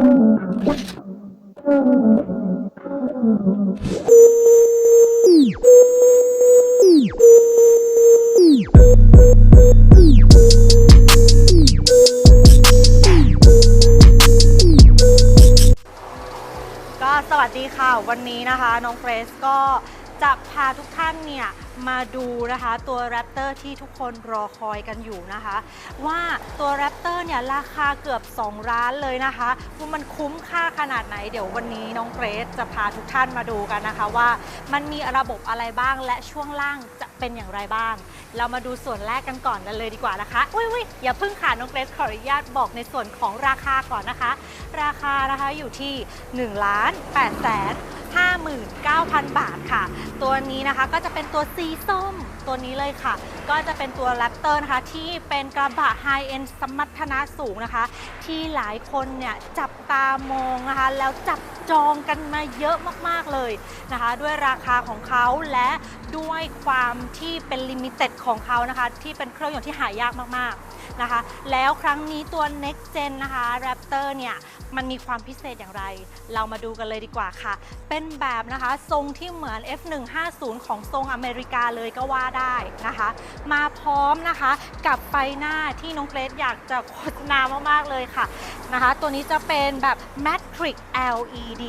ก็สวัสดีค่ะ วันนี้นะคะ น้องเกรซก็จะพาทุกท่านเนี่ยมาดูนะคะตัวแรปเตอร์ที่ทุกคนรอคอยกันอยู่นะคะ ว่าตัวแรปเตอร์เนี่ยราคาเกือบ 2 ร้านเลยนะคะว่ามันคุ้มค่าขนาดไหน เดี๋ยววันนี้น้องเกรซจะพาทุกท่านมาดูกันนะคะว่า มันมีระบบอะไรบ้างและช่วงล่างจะเป็นอย่างไรบ้าง เรามาดูส่วนแรกกันก่อนกันเลยดีกว่านะคะ อุ้ยอุ้ยอย่าเพิ่งขาน้องเกรซขออนุญาตบอกในส่วนของราคาก่อนนะคะ ราคานะคะอยู่ที่1ล้าน8แสน 59,000 บาทค่ะ ตัวนี้นะคะก็จะเป็นตัวสีส้มตัวนี้เลยค่ะ ก็จะเป็นตัวแรปเตอร์นะคะ ที่เป็นกระบะไฮเอ็นสมรรถนะสูงนะคะ ที่หลายคนเนี่ยจับตามองนะคะ แล้วจับจองกันมาเยอะมากๆเลยนะคะ ด้วยราคาของเขาและด้วยความที่เป็นลิมิเต็ดของเขานะคะ ที่เป็นเครื่องยนต์ที่หายากมากๆ นะคะ แล้วครั้งนี้ตัว next gen นะคะ Raptor เนี่ยมันมีความพิเศษอย่างไร เรามาดูกันเลยดีกว่าค่ะ เป็นแบบนะคะทรงที่เหมือน F150 ของทรงอเมริกาเลยก็ว่าได้นะคะ มาพร้อมนะคะกับไฟหน้าที่น้องเกรซอยากจะโฆษณามากๆเลยค่ะนะคะ ตัวนี้จะเป็นแบบ Matrix LED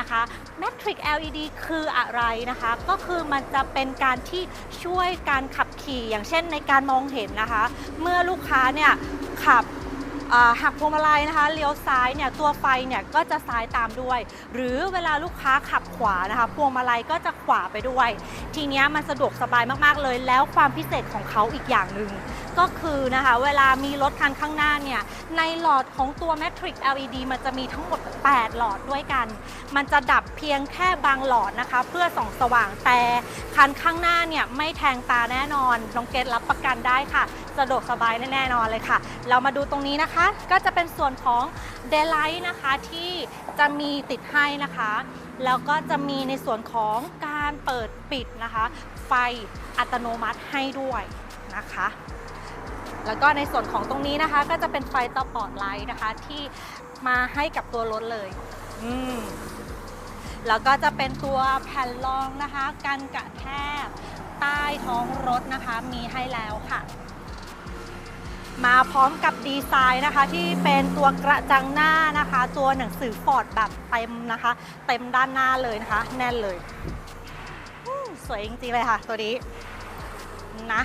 นะคะ Matrix LED คืออะไรนะคะ ก็คือมันจะเป็นการที่ช่วยการขับขี่อย่างเช่นในการมองเห็นนะคะ เมื่อลูกค้าเนี่ยขับหักพวงมาลัยนะคะเลี้ยวซ้ายเนี่ยตัวไฟเนี่ยก็จะซ้ายตามด้วย หรือเวลาลูกค้าขับขวานะคะพวงมาลัยก็จะขวาไปด้วย ทีนี้มันสะดวกสบายมากๆเลย แล้วความพิเศษของเขาอีกอย่างหนึ่ง ก็คือนะคะ เวลามีรถคันข้างหน้าเนี่ย ในหลอดของตัว Matrix LED มันจะมีทั้งหมด 8 หลอดด้วยกัน มันจะดับเพียงแค่บางหลอดนะคะ เพื่อส่องสว่างแต่คันข้างหน้าเนี่ยไม่แทงตาแน่นอนน้องเกดรับประกันได้ค่ะสะดวกสบายแน่นอนเลยค่ะ เรามาดูตรงนี้นะคะ ก็จะเป็นส่วนของ Daylight นะคะที่จะมีติดให้นะคะ แล้วก็จะมีในส่วนของการเปิดปิดนะคะ ไฟอัตโนมัติให้ด้วยนะคะ แล้วก็ในส่วนของตรงนี้นะคะ ก็จะเป็นไฟต่อปอดไลท์นะคะ ที่มาให้กับตัวรถเลย อืมแล้วก็จะเป็นตัวแผ่นรองนะคะกันกระแทกใต้ท้องรถนะคะ มีให้แล้วค่ะ มาพร้อมกับดีไซน์นะคะ ที่เป็นตัวกระจังหน้านะคะ ตัวหนังสือฟอร์ดแบบเต็มนะคะ เต็มด้านหน้าเลยนะคะ แน่นเลย สวยจริงๆเลยค่ะ ตัวนี้นะ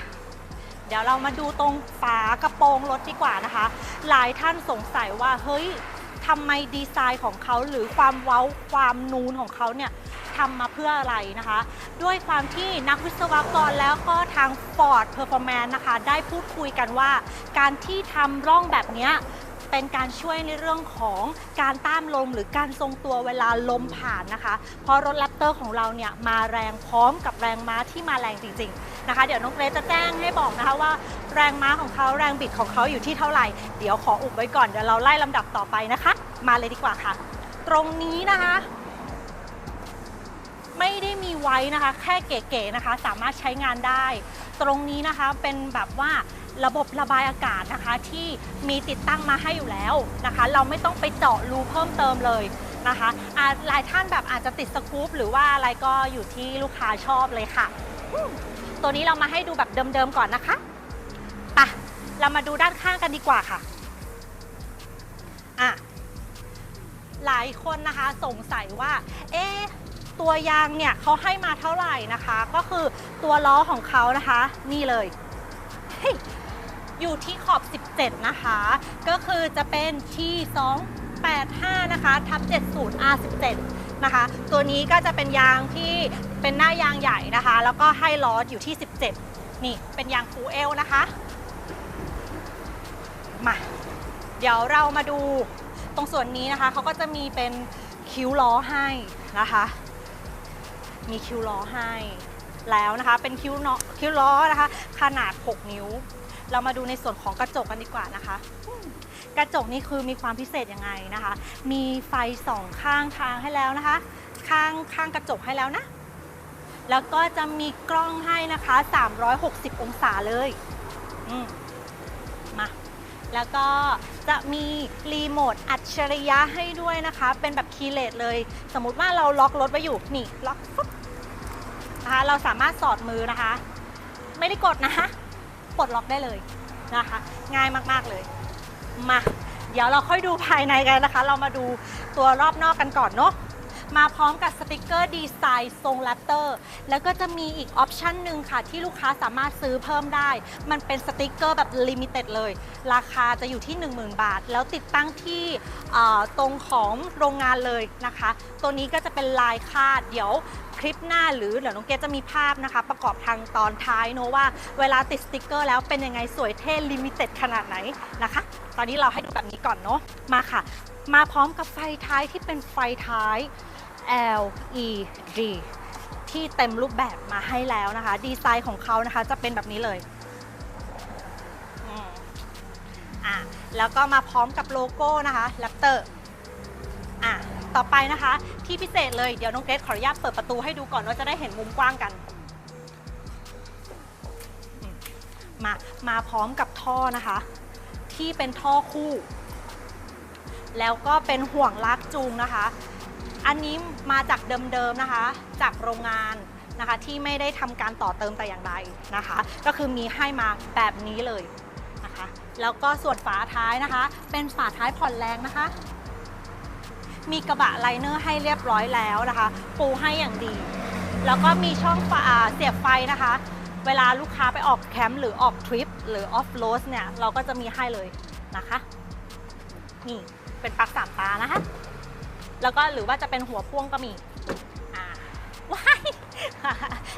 เดี๋ยวเรามาดูตรงฝากระโปรงรถดีกว่านะคะ หลายท่านสงสัยว่าเฮ้ยทำไมดีไซน์ของเขาหรือความเว้าความนูนของเขาเนี่ยทำมาเพื่ออะไรนะคะ ด้วยความที่นักวิศวกรแล้วก็ทาง Ford Performance นะคะ ได้พูดคุยกันว่า การที่ทำร่องแบบเนี้ย เป็นการช่วยในเรื่องของการต้านลมหรือการทรงตัวเวลาลมผ่านนะคะ เพราะรถแรปเตอร์ของเราเนี่ยมาแรงพร้อมกับแรงม้าที่มาแรงจริง ๆนะคะ เดี๋ยวน้องเกรซจะแจ้งให้บอกนะคะว่า แรงม้าของเขาแรงบิดของเขาอยู่ที่เท่าไหร่ เดี๋ยวขออุบไว้ก่อนเดี๋ยวเราไล่ลำดับต่อไปนะคะ มาเลยดีกว่าค่ะ ตรงนี้นะคะไม่ได้มีไว้นะคะ แค่เก๋ๆนะคะ สามารถใช้งานได้ ตรงนี้นะคะเป็นแบบว่า ระบบระบายอากาศนะคะ ที่มีติดตั้งมาให้อยู่แล้วนะคะ เราไม่ต้องไปเจาะรูเพิ่มเติมเลยนะคะอาหลายท่านแบบอาจจะติดสกู๊ปหรือว่าอะไรก็อยู่ที่ลูกค้าชอบเลยค่ะ ตัวนี้เรามาให้ดูแบบเดิมๆก่อนนะคะไปะเรามาดูด้านข้างกันดีกว่าค่ะอะ หลายคนนะคะสงสัยว่า เอ๊ตัวยางเนี่ยเขาให้มาเท่าไหร่นะคะ ก็คือตัวล้อของเขานะคะ นี่เลยเฮ้ย อยู่ที่ขอบ 17 นะคะ ก็คือจะเป็นที่ 285 นะคะ ทับ 70 R17 นะคะ ตัวนี้ก็จะเป็นยางที่เป็นหน้ายางใหญ่นะคะ แล้วก็ให้ล้ออยู่ที่ 17 นี่เป็นยางฟูเอลนะคะ มา เดี๋ยวเรามาดูตรงส่วนนี้นะคะ เขาก็จะมีเป็นคิ้วล้อให้นะคะ มีคิ้วล้อให้แล้วนะคะ เป็นคิ้วเนาะคิ้วล้อนะคะ ขนาด 6 นิ้ว เรามาดูในส่วนของกระจกกันดีกว่านะคะ กระจกนี่คือมีความพิเศษยังไงนะคะ มีไฟสองข้างทางให้แล้วนะคะ ข้างข้างกระจกให้แล้วนะ แล้วก็จะมีกล้องให้นะคะ 360 องศาเลยมมาแล้วก็จะมีรีโมทอัจฉริยะให้ด้วยนะคะ เป็นแบบคีย์เลสเลย สมมุติว่าเราล็อกรถไว้อยู่นี่ล็อกปุ๊บนะคะ เราสามารถสอดมือนะคะ ไม่ได้กดนะคะ ปลดล็อกได้เลยนะคะ ง่ายมากๆเลย มา เดี๋ยวเราค่อยดูภายในกันนะคะ เรามาดูตัวรอบนอกกันก่อนเนาะมาพร้อมกับสติกเกอร์ดีไซน์ทรงแรปเตอร์แล้วก็จะมีอีกออปชันหนึ่งค่ะ ที่ลูกค้าสามารถซื้อเพิ่มได้ มันเป็นสติกเกอร์แบบลิมิเต็ดเลย ราคาจะอยู่ที่ 10,000 บาท แล้วติดตั้งที่ตรงของโรงงานเลยนะคะ ตัวนี้ก็จะเป็นลายคาด เดี๋ยว คลิปหน้าหรือเดี๋ยวน้องเกดจะมีภาพนะคะ ประกอบทางตอนท้ายเนอะว่าเวลาติดสติกเกอร์แล้วเป็นยังไงสวยเท่ลิมิเต็ดขนาดไหนนะคะ ตอนนี้เราให้ดูแบบนี้ก่อนเนาะมาค่ะ มาพร้อมกับไฟท้ายที่เป็นไฟท้าย LED ที่เต็มรูปแบบมาให้แล้วนะคะ ดีไซน์ของเขานะคะจะเป็นแบบนี้เลยอะแล้วก็มาพร้อมกับโลโก้นะคะแรปเตอร์อะ ต่อไปนะคะ ที่พิเศษเลยเดี๋ยวน้องเกรซขออนุญาตเปิดประตูให้ดูก่อนว่าจะได้เห็นมุมกว้างกันมมามาพร้อมกับท่อนะคะ ที่เป็นท่อคู่ แล้วก็เป็นห่วงลากจูงนะคะ อันนี้มาจากเดิมๆนะคะ จากโรงงานนะคะที่ไม่ได้ทำการต่อเติมแต่อย่างใดนะคะ ก็คือมีให้มาแบบนี้เลยนะคะ แล้วก็ส่วนฝาท้ายนะคะ เป็นฝาท้ายผ่อนแรงนะคะ มีกระบะไลเนอร์ให้เรียบร้อยแล้วนะคะ ปูให้อย่างดี แล้วก็มีช่องอเสียบไฟนะคะ เวลาลูกค้าไปออกแคมป์หรือออกทริปหรือออฟโรดเนี่ย เราก็จะมีให้เลยนะคะ นี่เป็นปลั๊กสามตานะคะ แล้วก็หรือว่าจะเป็นหัวพ่วงก็มีอ่าว้าย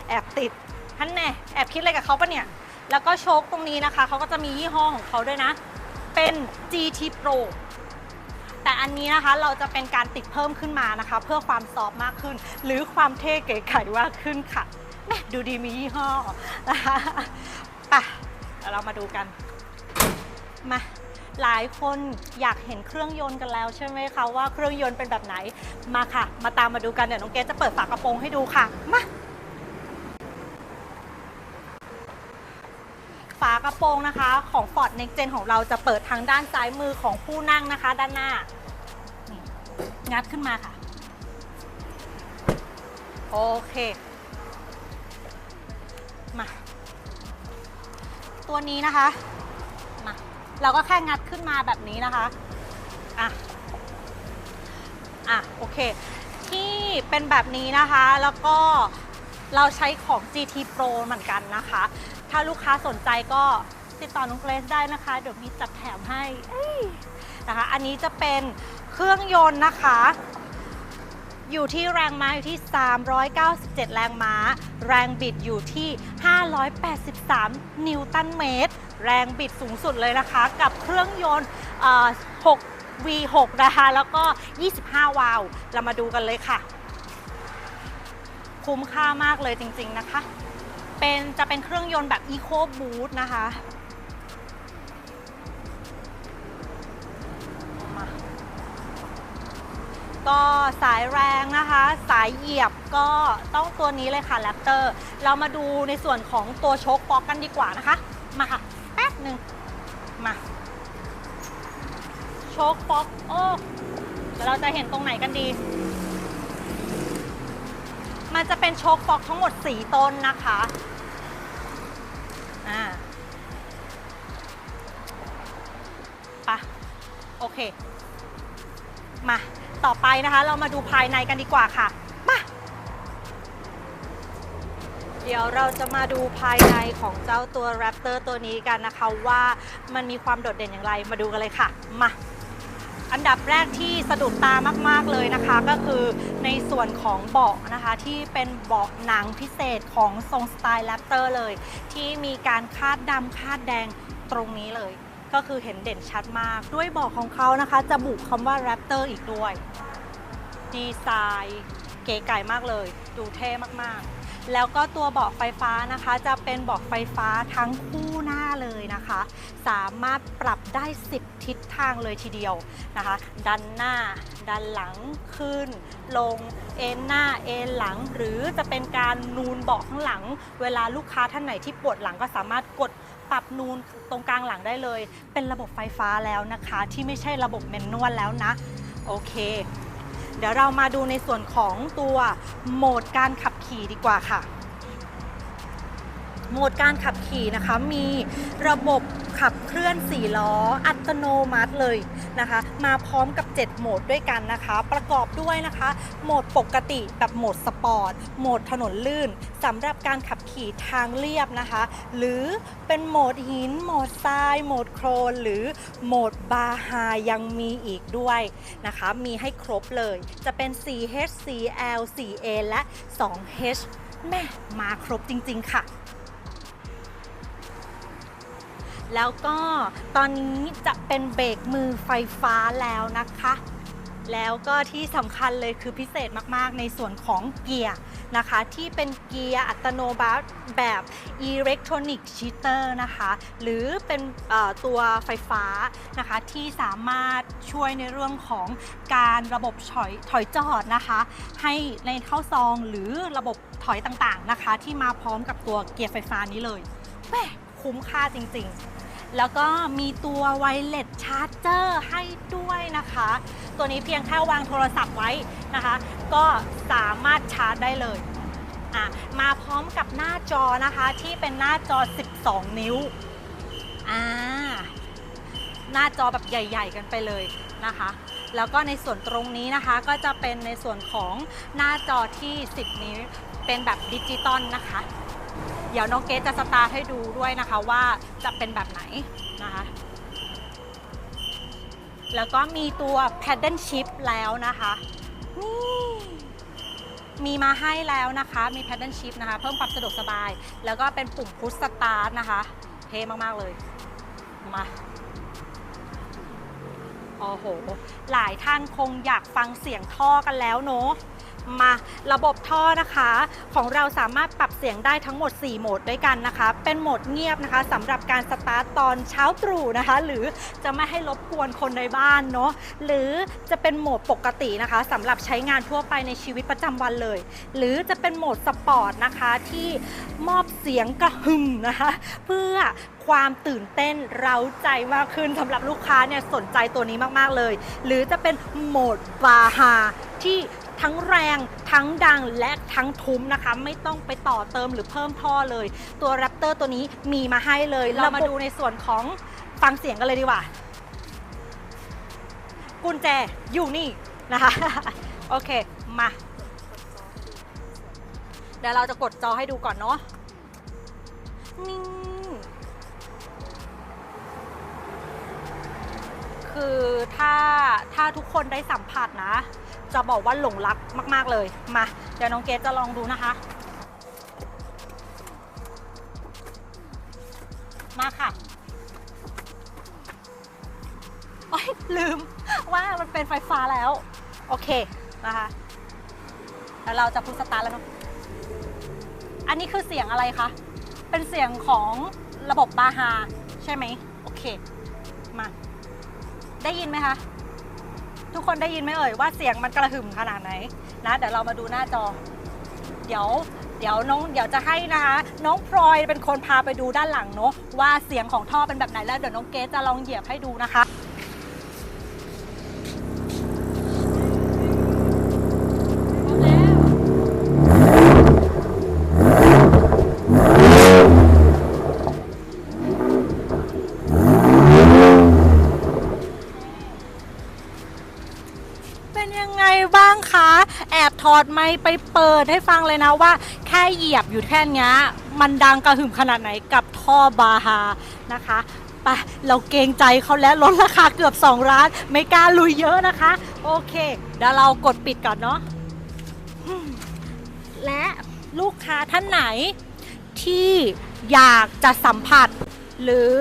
แอบติดท่านแน่แอบคิดอะไรกับเขาปะเนี่ย แล้วก็โชคตรงนี้นะคะ เขาก็จะมียี่ห้อของเขาด้วยนะ เป็น GT Pro แต่อันนี้นะคะเราจะเป็นการติดเพิ่มขึ้นมานะคะ เพื่อความซอฟมากขึ้น หรือความเท่เก๋ไก่มากขึ้นค่ะแม่ดูดีมียี่ห้อนะคะไปะเดี๋ยวเรามาดูกันมาหลายคนอยากเห็นเครื่องยนต์กันแล้วใช่ไหมคะว่าเครื่องยนต์เป็นแบบไหนมาค่ะ มาตามมาดูกันเดี๋ยวน้องเกจะเปิดฝากระโปรงให้ดูค่ะมา ฝากระโปรงนะคะ ของ Ford Next Gen ของเราจะเปิดทางด้านซ้ายมือของผู้นั่งนะคะ ด้านหน้า งัดขึ้นมาค่ะ โอเค มา ตัวนี้นะคะ มาเราก็แค่งัดขึ้นมาแบบนี้นะคะ อะ อะ โอเค ที่เป็นแบบนี้นะคะ แล้วก็ เราใช้ของ GT Pro เหมือนกันนะคะ ถ้าลูกค้าสนใจก็ติดต่อน้องเกรซได้นะคะ เดี๋ยวมีจัดแถมให้นะคะ อันนี้จะเป็นเครื่องยนต์นะคะ อยู่ที่แรงม้าอยู่ที่ 397 แรงม้า แรงบิดอยู่ที่ 583 นิวตันเมตร แรงบิดสูงสุดเลยนะคะ กับเครื่องยนต์6 V6 นะคะ แล้วก็ 25 วาล์วเรามาดูกันเลยค่ะ คุ้มค่ามากเลยจริง ๆนะคะ เป็นจะเป็นเครื่องยนต์แบบ Eco Boost นะคะก็สายแรงนะคะ สายเหยียบก็ต้องตัวนี้เลยค่ะแรปเตอร์เรามาดูในส่วนของตัวโชคปอกกันดีกว่านะคะ มาค่ะ แป๊บหนึ่งมาโชคป๊อกโอ้เดี๋ยวเราจะเห็นตรงไหนกันดี มันจะเป็นโชคป๊อกทั้งหมด 4 ต้นนะคะอ่าปะโอเค มา ต่อไปนะคะ เรามาดูภายในกันดีกว่าค่ะ มา เดี๋ยวเราจะมาดูภายในของเจ้าตัว Raptor ตัวนี้กันนะคะว่ามันมีความโดดเด่นอย่างไร มาดูกันเลยค่ะ มา อันดับแรกที่สะดุดตามาก ๆเลยนะคะ ก็คือในส่วนของเบาะนะคะที่เป็นเบาะหนังพิเศษของทรงสไตล์แรปเตอร์เลย ที่มีการคาดดำคาดแดงตรงนี้เลย ก็คือเห็นเด่นชัดมาก ด้วยเบาะของเขานะคะ จะบุคำว่าแรปเตอร์อีกด้วย ดีไซน์เก๋ไก่มากเลย ดูเท่มากๆ แล้วก็ตัวเบาะไฟฟ้านะคะ จะเป็นเบาะไฟฟ้าทั้งคู่หน้าเลยนะคะ สามารถปรับได้ 10 ทิศทางเลยทีเดียวนะคะ ดันหน้า ดันหลังขึ้น ลงเอ็นหน้าเอ็นหลัง หรือจะเป็นการนูนเบาะข้างหลัง เวลาลูกค้าท่านไหนที่ปวดหลังก็สามารถกดปรับนูนตรงกลางหลังได้เลย เป็นระบบไฟฟ้าแล้วนะคะ ที่ไม่ใช่ระบบแมนนวลแล้วนะ โอเค เดี๋ยวเรามาดูในส่วนของตัวโหมดการขับขี่ดีกว่าค่ะ โหมดการขับขี่นะคะมีระบบขับเคลื่อน 4 ล้อ อัตโนมัติเลยนะคะ มาพร้อมกับ 7 โหมดด้วยกันนะคะ ประกอบด้วยนะคะ โหมดปกติแบบโหมดสปอร์ต โหมดถนนลื่นสำหรับการขับขี่ทางเรียบนะคะ หรือเป็นโหมดหิน โหมดทราย โหมดโครน หรือโหมดบาฮายังมีอีกด้วยนะคะ มีให้ครบเลย จะเป็น 4H 4L 4A และ 2H แม่มาครบจริง ๆ ค่ะ แล้วก็ตอนนี้จะเป็นเบรกมือไฟฟ้าแล้วนะคะ แล้วก็ที่สำคัญเลยคือพิเศษมากๆ ในส่วนของเกียร์นะคะ ที่เป็นเกียร์อัตโนมัติแบบ Electronic Shifter นะคะ หรือเป็นตัวไฟฟ้านะคะ ที่สามารถช่วยในเรื่องของการระบบถอยถอยจอดนะคะ ให้ในเข้าซองหรือระบบถอยต่างๆนะคะ ที่มาพร้อมกับตัวเกียร์ไฟฟ้านี้เลยแม่ คุ้มค่าจริงๆ แล้วก็มีตัวไวเลสชาร์จเจอร์ให้ด้วยนะคะ ตัวนี้เพียงแค่วางโทรศัพท์ไว้นะคะ ก็สามารถชาร์จได้เลยมาพร้อมกับหน้าจอนะคะที่เป็นหน้าจอ 12 นิ้วอ่าหน้าจอแบบใหญ่ ๆ กันไปเลยนะคะ แล้วก็ในส่วนตรงนี้นะคะก็จะเป็นในส่วนของหน้าจอที่ 10 นิ้วเป็นแบบดิจิตอลนะคะ เดี๋ยวน้องเกสจะสตาร์ทให้ดูด้วยนะคะว่าจะเป็นแบบไหนนะคะแล้วก็มีตัว paddle shift แล้วนะคะนี่มีมาให้แล้วนะคะ มี paddle shift นะคะ เพิ่มความสะดวกสบาย แล้วก็เป็นปุ่ม push start นะคะ เท่มาก ๆ เลย มาโอ้โห หลายท่านคงอยากฟังเสียงท่อกันแล้วเนอะ มาระบบท่อนะคะ ของเราสามารถปรับเสียงได้ทั้งหมด 4 โหมดด้วยกันนะคะ เป็นโหมดเงียบนะคะสำหรับการสตาร์ตตอนเช้าตรู่นะคะ หรือจะไม่ให้รบกวนคนในบ้านเนาะหรือจะเป็นโหมดปกตินะคะสำหรับใช้งานทั่วไปในชีวิตประจำวันเลย หรือจะเป็นโหมดสปอร์ตนะคะที่มอบเสียงกระหึ่มนะคะ เพื่อความตื่นเต้นเร้าใจมากขึ้นสำหรับลูกค้าเนี่ยสนใจตัวนี้มาก ๆ เลย หรือจะเป็นโหมดบาฮาที่ ทั้งแรงทั้งดังและทั้งทุ้มนะคะ ไม่ต้องไปต่อเติมหรือเพิ่มท่อเลย ตัวแรปเตอร์ตัวนี้มีมาให้เลย เรามาดูในส่วนของฟังเสียงกันเลยดีกว่า กุญแจอยู่นี่นะคะ โอเค มา เดี๋ยวเราจะกดจอให้ดูก่อนเนาะนี่คือถ้าถ้าทุกคนได้สัมผัสนะ จะบอกว่าหลงรักมาก ๆ เลย มา เดี๋ยวน้องเกดจะลองดูนะคะ มาค่ะโอ๊ยลืมว่ามันเป็นไฟฟ้าแล้ว โอเคนะคะแล้วเราจะพุชสตาร์ทแล้วเนาะอันนี้คือเสียงอะไรคะ เป็นเสียงของระบบบาฮาใช่ไหม โอเค มา ได้ยินไหมคะ ทุกคนได้ยินไหมเอ่ยว่าเสียงมันกระหึ่มขนาดไหนนะเดี๋ยวเรามาดูหน้าจอ เดี๋ยวเดี๋ยวน้องเดี๋ยวจะให้นะคะ น้องพลอยเป็นคนพาไปดูด้านหลังเนาะว่าเสียงของท่อเป็นแบบไหนแล้วเดี๋ยวน้องเกสจะลองเหยียบให้ดูนะคะ เป็นยังไงบ้างคะ แอบถอดไมค์ไปเปิดให้ฟังเลยนะว่า แค่เหยียบอยู่แค่นี้มันดังกระหึ่มขนาดไหนกับท่อบาฮานะคะไปเราเกรงใจเขาแล้วลดราคาเกือบ2ล้าน ไม่กล้าลุยเยอะนะคะ โอเคเดี๋ยวเรากดปิดก่อนเนาะและลูกค้าท่านไหนที่อยากจะสัมผัสหรือ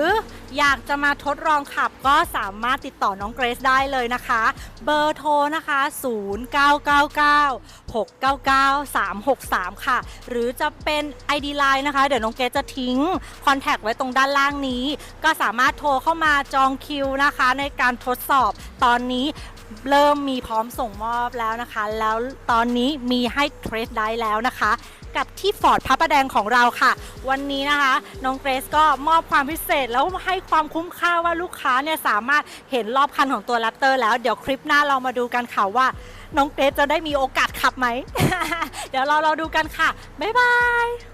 อยากจะมาทดลองขับก็สามารถติดต่อน้องเกรซได้เลยนะคะ เบอร์โทรนะคะ 0999 699 363 ค่ะ หรือจะเป็น ID Line นะคะ เดี๋ยวน้องเกรซจะทิ้งคอนแทคไว้ตรงด้านล่างนี้ ก็สามารถโทรเข้ามาจองคิวนะคะ ในการทดสอบตอนนี้เริ่มมีพร้อมส่งมอบแล้วนะคะ แล้วตอนนี้มีให้เทรดได้แล้วนะคะ กับที่ฟอร์ดพระประแดงของเราค่ะ วันนี้นะคะ น้องเกรซก็มอบความพิเศษแล้วให้ความคุ้มค่าว่าลูกค้าเนี่ยสามารถเห็นรอบคันของตัวแรปเตอร์แล้วเดี๋ยวคลิปหน้าเรามาดูกันค่ะว่า น้องเกรซจะได้มีโอกาสขับไหม เดี๋ยวเราเราดูกันค่ะ บ๊ายบาย